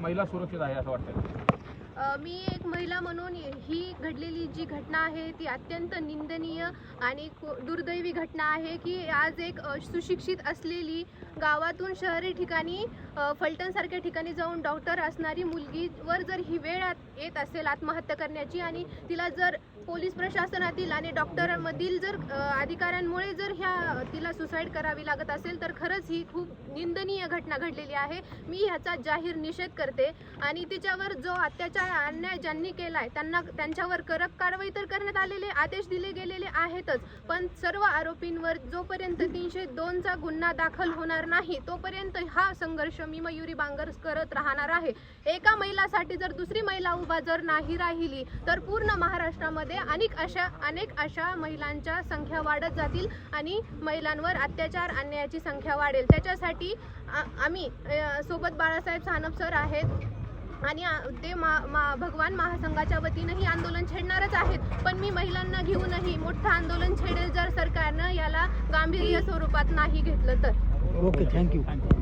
महिला सुरक्षित आहे असं वाटतं मी एक महिला म्हणून ही घडलेली जी घटना आहे ती अत्यंत निंदनीय आणि खू- दुर्दैवी घटना आहे की आज एक सुशिक्षित असलेली गावातून शहरी ठिकाणी फलटणसारख्या ठिकाणी जाऊन डॉक्टर असणारी मुलगीवर जर ही वेळ आत- येत असेल आत्महत्या करण्याची आणि तिला जर पोलीस प्रशासनातील आणि डॉक्टरांमधील जर अधिकाऱ्यांमुळे जर ह्या तिला सुसाईड करावी लागत असेल तर खरंच ही खूप निंदनीय घटना घडलेली आहे. मी ह्याचा जाहीर निषेध करते आणि तिच्यावर जो अत्याचार अन्याय ज्यांनी केलाय त्यांना त्यांच्यावर कडक कारवाई तर करण्यात आलेले आदेश दिले गेलेले आहेतच पण सर्व आरोपींवर जोपर्यंत तीनशे दोनचा गुन्हा दाखल होणार नाही तोपर्यंत हा संघर्ष मी मयुरी बांगर करत राहणार आहे. एका महिलासाठी जर दुसरी महिला उभा जर नाही राहिली तर पूर्ण महाराष्ट्रामध्ये अनेक अशा अनेक अशा महिलांच्या संख्या वाढत जातील आणि महिलांवर अत्याचार आणण्याची संख्या वाढेल. त्याच्यासाठी आम्ही सोबत बाळासाहेब सानप सर आहेत. आणि ते मा, मा भगवान महासंघाच्या वतीनं ही आंदोलन छेडणारच आहेत. पण मी महिलांना घेऊनही मोठं आंदोलन छेडेल जर सरकारनं याला गांभीर्य स्वरूपात नाही घेतलं तर. Okay thank you